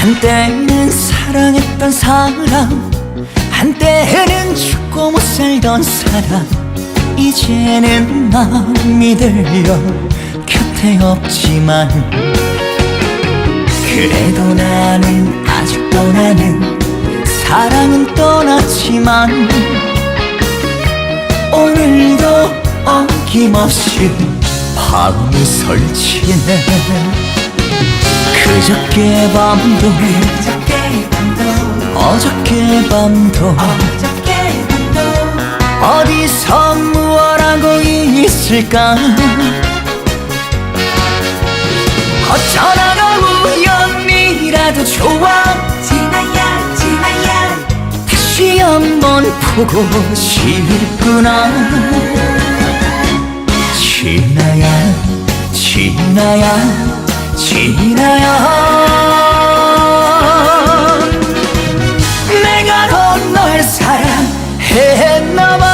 한때는 사랑했던 사람 한때는 죽고 못 살던 사람 이제는 마음이 들려 곁에 없지만 그래도 나는 아직도 나는 사랑은 떠났지만 오늘도 어김없이 밤을 설치네. 그저께 밤도 어저께 밤도 어디서 무엇하고 있을까? 어쩌다 보고 싶구나. 지나야 지나야 지나야. 내가 넌 널 사랑했나봐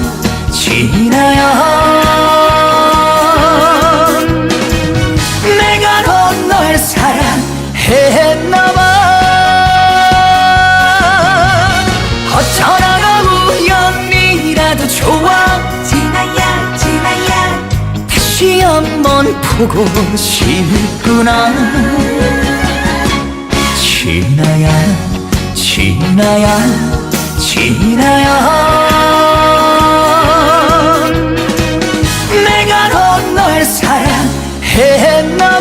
지나야 내가 넌 널 사랑했나봐. 어쩌다가 우연이라도 좋아 지나야 지나야. 다시 한번 보고 싶구나. 지나야 지나야 no